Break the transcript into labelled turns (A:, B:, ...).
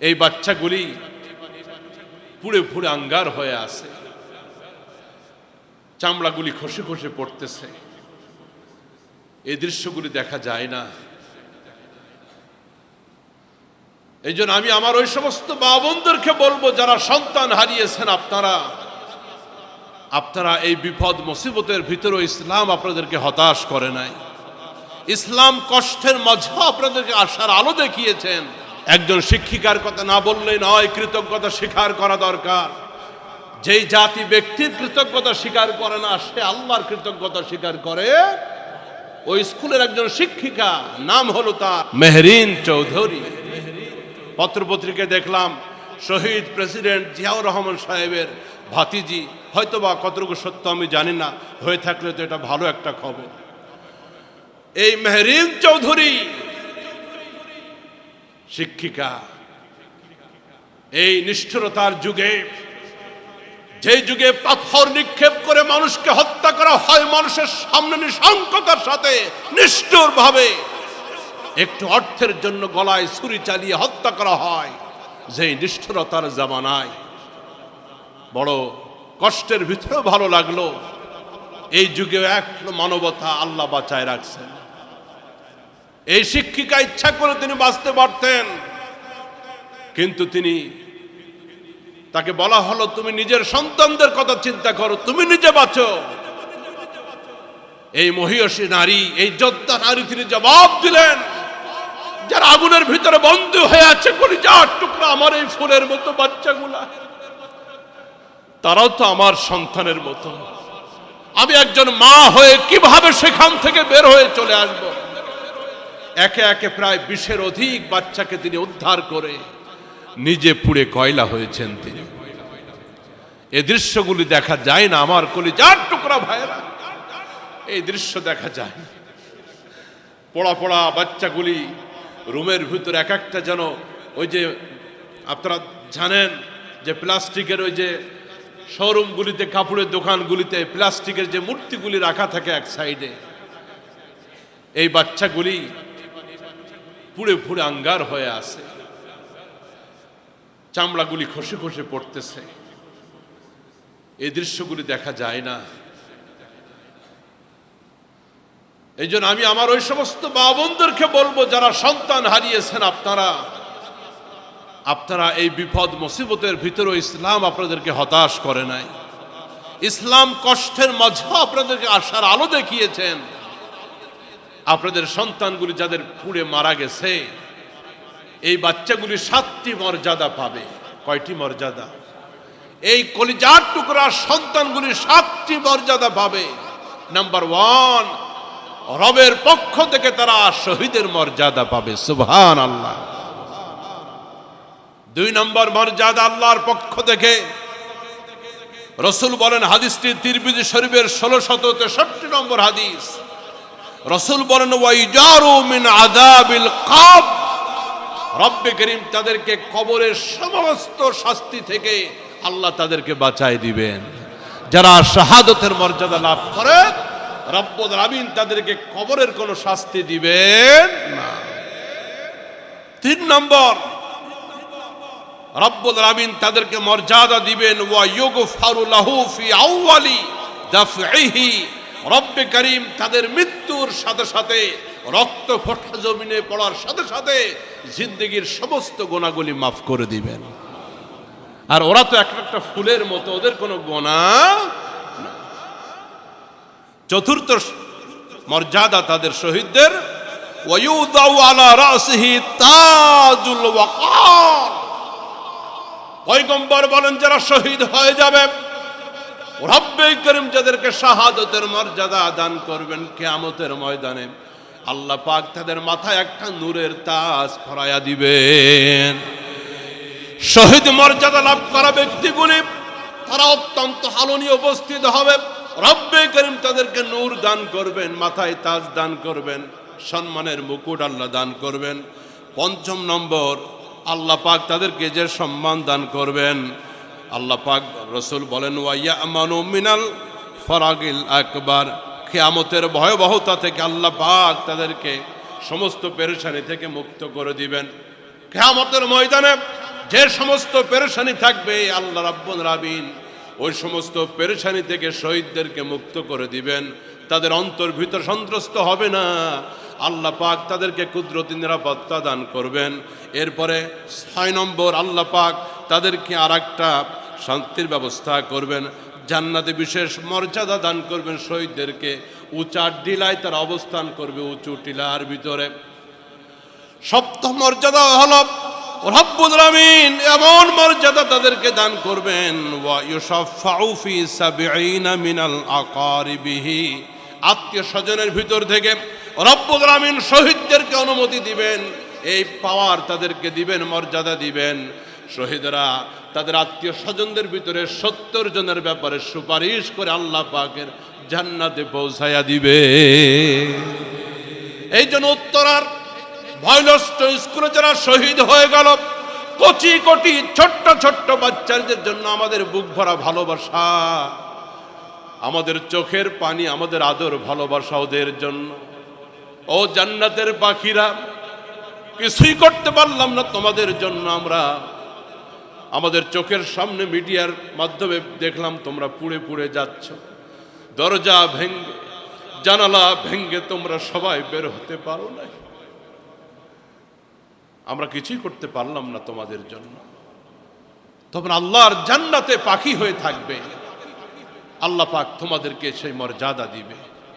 A: এই বাচ্চাগুলি পুড়ে পুড়ে আঙ্গার হয়ে আছে। চামড়াগুলি খসে খসে পড়তেছে। এই দৃশ্যগুলি দেখা যায় না। এই জন্য আমি আমার ওই সমস্ত মা বোনদেরকে বলব, যারা সন্তান হারিয়েছেন আপনারা আপনারা এই বিপদ, মুসিবতের ভিতরে ইসলাম আপনাদেরকে হতাশ করে নাই। ইসলাম কষ্টের মাঝেও আপনাদেরকে আশার আলো দেখিয়েছেন। একজন শিক্ষিকার কথা না বললেই নয়, কৃতজ্ঞতা স্বীকার করা দরকার। যেই জাতি ব্যক্তির কৃতজ্ঞতা স্বীকার করে না, সে আল্লাহর কৃতজ্ঞতা স্বীকার করে। ওই স্কুলের একজন শিক্ষিকা, নাম হলো তার মেহরিন চৌধুরী। পত্রপত্রিকায় দেখলাম, শহীদ প্রেসিডেন্ট জিয়াউর রহমান সাহেবের ভাতিজি। হয়তো বা কতটুকু সত্য আমি জানি না, হয়ে থাকলে তো এটা ভালো একটা খবর। এই মেহরিন চৌধুরী শিক্ষিকা। এই নিষ্ঠুরতার যুগে যে যুগে পাথর নিক্ষেপ করে মানুষকে হত্যা করা হয়, মানুষের সামনে নিঃসংকতার সাথে নিষ্ঠুর ভাবে একটু অর্থের জন্য গলায় ছুরি চালিয়ে হত্যা করা হয় যে নিষ্ঠুরতার জামানায়। বড় কষ্টের ভিতরেও ভালো লাগল, এই যুগে এক মানবতা আল্লাহ বাঁচায় রাখছেন। এই শিক্ষিকা ইচ্ছা করে তিনি বাঁচতে পারতেন। কিন্তু তিনি তাকে বলা হলো, তুমি নিজের সন্তানদের কথা চিন্তা করো, তুমি নিজে বাঁচো। এই মহিষী নারী, এই যোদ্ধা নারী তিনি জবাব দিলেন, যারা আগুনের ভিতরে বন্ধু হয়ে আছে কলিজার টুকরা আমার এই ফুলের মতো বাচ্চাগুলা। তারাও তো আমার সন্তানের মতো। আমি একজন মা হয়ে কীভাবে সেখান থেকে বের হয়ে চলে আসব? একে একে প্রায় বিশের অধিক বাচ্চাকে তিনি উদ্ধার করে নিজে পুড়ে কয়লা হয়েছেন তিনি। এই দৃশ্যগুলি দেখা যায় না আমার কলিজার টুকরা ভাইয়েরা। এই দৃশ্য দেখা যায়। পড়া পড়া বাচ্চাগুলি রুমের ভিতর এক একটা যেন ওই যে আপনারা জানেন যে প্লাস্টিকের ওই যে শোরুমগুলিতে, কাপড়ের দোকানগুলিতে প্লাস্টিকের যে মূর্তিগুলি রাখা থাকে এক সাইডে, এই বাচ্চাগুলি পুড়ে পুড়ে আঙ্গার হয়ে আছে। চামড়াগুলি খসে খসে পড়তেছে। এই দৃশ্যগুলি দেখা যায় না। এই জন্য আমি আমার ওই সমস্ত মা বোনদেরকে বলব, যারা সন্তান হারিয়েছেন আপনারা আপনারা এই বিপদ, মুসিবতের ভিতরে ইসলাম আপনাদেরকে হতাশ করে নাই। ইসলাম কষ্টের মাঝেও আপনাদেরকে আশার আলো দেখিয়েছেন। আপনাদের সন্তানগুলি যাদের পুড়ে মারা গেছে, এই বাচ্চাগুলি সাতটি মর্যাদা পাবে। কয়টি মর্যাদা? এই কলিজার টুকরার সন্তানগুলি সাতটি মর্যাদা পাবে। নাম্বার ওয়ান রবের পক্ষ থেকে তারা শহীদের মর্যাদা পাবে। সুবহান আল্লাহ দুই নম্বর মর্যাদা আল্লাহর পক্ষ থেকে। রসুল বলেন হাদিসটি তিরবিজি শরীফের ষোলো শত তেষট্টি নম্বর হাদিস। রসুল বলেন মিন আদাবিল কাব। রব্বে করিম তাদেরকে কবরের সমস্ত শাস্তি থেকে আল্লাহ তাদেরকে বাঁচায় দিবেন। যারা শাহাদতের মর্যাদা লাভ করে, রব্বুল আমিন তাদেরকে কবরের কোনো শাস্তি দিবেন না। তিন নম্বর, রব্বুল আমিন তাদেরকে মর্যাদা দিবেন, ওয়া ইউগফারু লাহু ফি আউয়ালি দাফইহি রব্বে করিম তাদের মৃত্যুর সাথে সাথে, রক্ত ফোটা জমিনে পড়ার সাথে সাথে জিন্দগির সমস্ত গোনাগুলি মাফ করে দিবেন। আর ওরা তো একটা একটা ফুলের মতো, ওদের কোনো গোনা চতুর্থ মর্যাদা তাদের শহীদদের। পয়গম্বর বলেন, যারা শহীদ হয়ে যাবে রব্বে করিম যাদেরকে শাহাদতের মর্যাদা দান করবেন কেয়ামতের ময়দানে, আল্লাহ পাক তাদের মাথায় একটা নূরের তাজ ফরায়া দিবেন। শহীদ মর্যাদা লাভ করা ব্যক্তিগুলি, তারা অত্যন্ত হালনীয় উপস্থিত হবে। রব্বে করিম তাদেরকে নূর দান করবেন, মাথায় তাজ দান করবেন, সম্মানের মুকুট আল্লাহ দান করবেন। পঞ্চম নম্বর, আল্লাহ পাক তাদেরকে যে সম্মান দান করবেন আল্লাহ পাক রসুল বলেন, ওয়াইয়া আমানু মিনাল ফরাগিল আকবার। খেয়ামতের ভয়াবহতা থেকে আল্লাহ পাক তাদেরকে সমস্ত পেরেশানি থেকে মুক্ত করে দিবেন। খেয়ামতের ময়দানে যে সমস্ত পেরেশানি থাকবে, আল্লাহ রাব্বুল রাবিন ওই সমস্ত পেরেশানি থেকে শহীদদেরকে মুক্ত করে দিবেন। তাদের অন্তর ভিতর সন্ত্রস্ত হবে না। আল্লাহ পাক তাদেরকে কুদরতি নিরাপত্তা দান করবেন। এরপরে ছয় নম্বর, আল্লাহ পাক তাদেরকে আর একটা শান্তির ব্যবস্থা করবেন, জান্নাতে বিশেষ মর্যাদা দান করবেন শহীদদেরকে, উঁচা টিলায় তারা অবস্থান করবে উঁচু টিলার ভিতরে। সপ্তম মর্যাদা হলো রব্বুল এমন মর্যাদা তাদেরকে দান করবেন, ওয়া ইউশাফাউ ফি সাবঈনা মিনাল আকারিবিহি। আত্মীয় স্বজনের ভিতর থেকে রব্বুল শহীদদেরকে অনুমতি দিবেন, এই পাওয়ার তাদেরকে দিবেন, মর্যাদা দিবেন। শহীদরা তাদের আত্মীয় স্বজনদের ভিতরে সত্তর জনের ব্যাপারে সুপারিশ করে আল্লাহ পাকের জান্নাতে পৌঁছায়া দিবে। এই জন্য উত্তরার ভয়নষ্ট স্কুলে যারা শহীদ হয়ে গেল কচি কোটি ছোট্ট ছোট্ট বাচ্চাদের জন্য আমাদের বুক ভরা ভালোবাসা, আমাদের চোখের পানি, আমাদের আদর ভালোবাসা ওদের জন্য। ও জান্নাতের পাখিরা, কিছুই করতে পারলাম না তোমাদের জন্য আমরা। আমাদের চোখের সামনে মিডিয়ার মাধ্যমে দেখলাম তোমরা পুড়ে পুড়ে যাচ্ছ। দরজা ভেঙ্গে জানালা ভেঙ্গে তোমরা সবাই বের হতে পারো না আমরা কিছুই করতে পারলাম না তোমাদের জন্য। তখন আল্লাহর জান্নাতে পাখি হয়ে থাকবে। আল্লাহ পাক তোমাদেরকে সেই মর্যাদা দিবে।